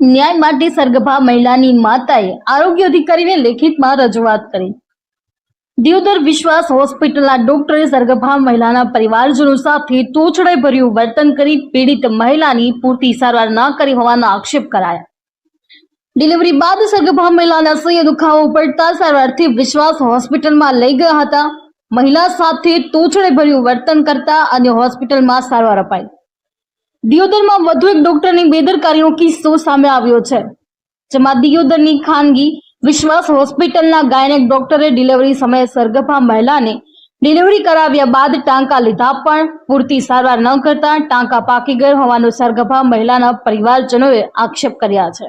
ન્યાય માટે સર્ગભા મહિલાની માતાએ આરોગ્ય અધિકારીને લેખિતમાં રજૂઆત કરી. દિયોદર વિશ્વાસ હોસ્પિટલના ડોક્ટરે સર્ગભા મહિલાના પરિવારજનો સાથે તોછડે ભર્યું વર્તન કરી પીડિત મહિલાની પૂરતી સારવાર ન કરી હોવાનો આક્ષેપ કરાયા. ડિલિવરી બાદ સર્ગભા મહિલાના સહ્ય દુખાવો પડતા સારવારથી વિશ્વાસ હોસ્પિટલમાં લઈ ગયા હતા. મહિલા સાથે તોછડે ભર્યું વર્તન કરતા અને હોસ્પિટલમાં સારવાર અપાઈ. દિયોદરમાં વધુ એક ડોક્ટરની બેદરકારીનો કિસ્સો સામે આવ્યો છે, જેમાં દિયોદરની ખાનગી વિશ્વાસ હોસ્પિટલના ગાયનેક ડોક્ટરે ડિલિવરી સમયે સર્ગભા મહિલાને ડિલિવરી કરાવ્યા બાદ ટાંકા લીધા, પણ પૂરતી સારવાર ન કરતા ટાંકા પાકી ગયો હોવાનો સર્ગભા મહિલાના પરિવારજનોએ આક્ષેપ કર્યા છે.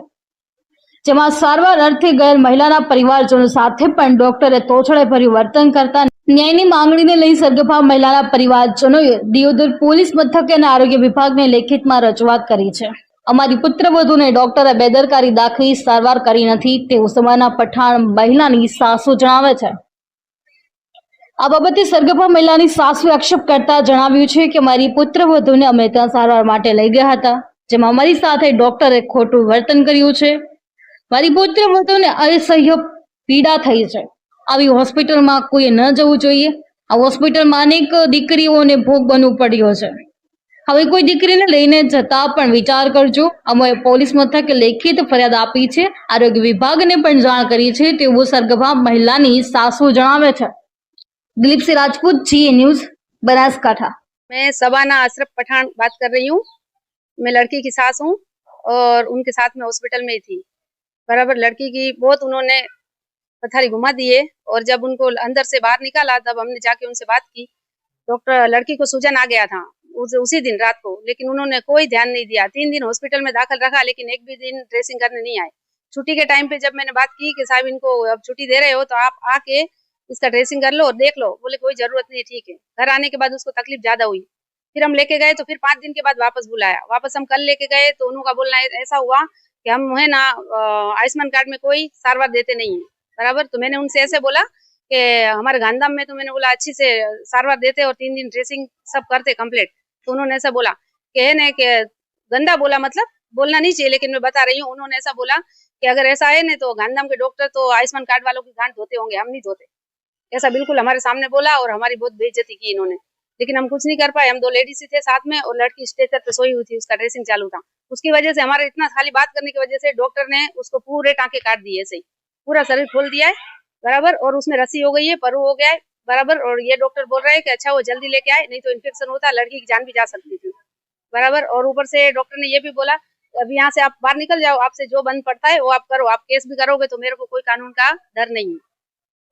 જેમાં સારવાર અર્થે ગયેલ મહિલાના પરિવારજનો સાથે પણ ડોક્ટરે તોછડે ભર્યું વર્તન કરતા ન્યાયની માંગણીને લઈ સર્ગભા મહિલાના પરિવારજનોએ દિયોદર પોલીસ મથકે અને આરોગ્ય વિભાગને લેખિતમાં રજૂઆત કરી છે. અમારી પુત્રવધુને ડોક્ટરે બેદરકારી દાખવી સારવાર કરી નથી તેવું સમાના પઠાણ મહિલાની સાસુ જણાવે છે. આ બાબતે સર્ગભા મહિલાની સાસુ આક્ષેપ કરતા જણાવ્યું છે કે મારી પુત્રવધુને અમે ત્યાં સારવાર માટે લઈ ગયા હતા, જેમાં અમારી સાથે ડોક્ટરે ખોટું વર્તન કર્યું છે. મારી પુત્રવધુને અસહ્ય પીડા થઈ છે આવી હોસ્પિટલમાં કોઈ ન જવું જોઈએ આ હોસ્પિટલમાં અનેક દીકરીઓને ભોગ બનવું પડ્યો છે હવે કોઈ દીકરીને લઈને જતા પણ વિચાર કરજો અમે પોલીસ મથકે લેખિત ફરિયાદ આપી છે આરોગ્ય વિભાગને પણ જાણ કરી છે તેવું સરગભા મહિલાની સાસુ જણાવે છે દિલીપસિંહ રાજપૂત જી ન્યૂઝ બનાસકાંઠા मैं सबाना अशरफ पठान बात कर रही हूँ मैं लड़की की सास हूँ और उनके साथ में हॉस्पिटल में ही थी बराबर लड़की की बहुत उन्होंने पथारी घुमा दिए और जब उनको अंदर से बाहर निकाला तब हमने जाके उनसे बात की। डॉक्टर लड़की को सूजन आ गया था उस, उसी दिन रात को लेकिन उन्होंने कोई ध्यान नहीं दिया। तीन दिन हॉस्पिटल में दाखिल रखा लेकिन एक भी दिन ड्रेसिंग करने नहीं आए। छुट्टी के टाइम पे जब मैंने बात की कि साहब इनको अब छुट्टी दे रहे हो तो आप आके इसका ड्रेसिंग कर लो और देख लो। बोले कोई ज़रूरत नहीं ठीक है। घर आने के बाद उसको तकलीफ़ ज़्यादा हुई। फिर हम लेके गए तो फिर पाँच दिन के बाद वापस बुलाया। वापस हम कल लेके गए तो उन्हों का बोलना ऐसा हुआ कि हम है ना आयुष्मान कार्ड में कोई सारवार देते नहीं है। बराबर? तो मैंने उनसे ऐसे बोला कि हमारे गांधीधाम में तो मैंने बोला अच्छी से सारवार देते और तीन दिन ड्रेसिंग सब करते कंप्लीट। तो उन्होंने ऐसा बोला कि है ना कि गंदा बोला मतलब बोलना नहीं चाहिए, लेकिन मैं बता रही हूँ, उन्होंने ऐसा बोला कि अगर ऐसा है ना तो गांधीधाम के डॉक्टर तो आयुष्मान कार्ड वालों की गांठ धोते होंगे, हम नहीं धोते। ऐसा बिल्कुल हमारे सामने बोला और हमारी बहुत बेइज्जती की इन्होंने। लेकिन हम कुछ नहीं कर पाए। हम दो लेडीज़ थे साथ में और लड़की स्टेचर पे सोई हुई थी, उसका ड्रेसिंग चालू था। उसकी वजह से हमारे इतना खाली बात करने की वजह से डॉक्टर ने उसको पूरे टांके काट दिए ऐसे पूरा शरीर खोल दिया है, बराबर, और उसमें रस्सी हो गई है, परू हो गया है, बराबर, और ये डॉक्टर बोल रहे हैं कि अच्छा वो जल्दी लेके आए, नहीं तो इन्फेक्शन होता, लड़की की जान भी जा सकती थी। बराबर, और ऊपर से डॉक्टर ने ये भी बोला अब यहाँ से आप बाहर निकल जाओ, आपसे जो बंद पड़ता है, वो आप करो, आप केस भी करोगे तो मेरे को कोई कानून का डर नहीं है।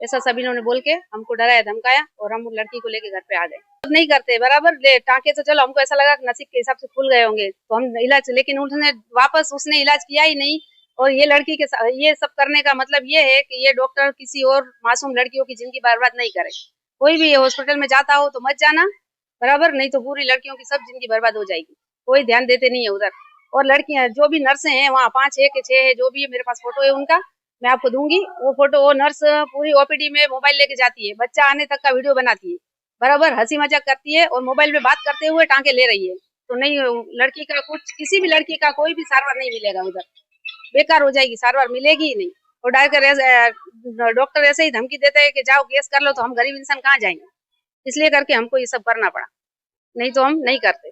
ऐसा सभी ने बोल के हमको डराया, धमकाया और हम लड़की को लेके घर पे आ गए। अब नहीं करते, बराबर ले, टांके से चलो, हमको ऐसा लगा कि नसीब के हिसाब से खुल गए होंगे। तो हम इलाज, लेकिन उसने वापस उसने इलाज किया ही नहीं और ये लड़की के ये सब करने का मतलब ये है कि ये डॉक्टर किसी और मासूम लड़कियों की ज़िंदगी बर्बाद नहीं करे। कोई भी हॉस्पिटल में जाता हो तो मत जाना, बराबर, नहीं तो पूरी लड़कियों की सब ज़िंदगी बर्बाद हो जाएगी। कोई ध्यान देते नहीं है उधर। और लड़कियाँ, जो भी नर्सें हैं, वहाँ पाँच छह के छह है, जो भी है, मेरे पास फ़ोटो है उनका। मैं आपको दूँगी। वो फ़ोटो वो नर्स पूरी ओपीडी में मोबाइल लेके जाती है। बच्चा आने तक का वीडियो बनाती है। बराबर हँसी मज़ाक करती है और मोबाइल में बात करते हुए टांके ले रही है। तो नहीं, लड़की का कुछ, किसी भी लड़की का कोई भी सारवार नहीं मिलेगा उधर। बेकार हो जाएगी, सारवार मिलेगी ही नहीं। और डायरेक्ट डॉक्टर ऐसे ही धमकी देते हैं कि जाओ केस कर लो तो हम गरीब इंसान कहाँ जाएँगे? इसलिए करके हमको ये सब करना पड़ा। नहीं तो हम नहीं करते।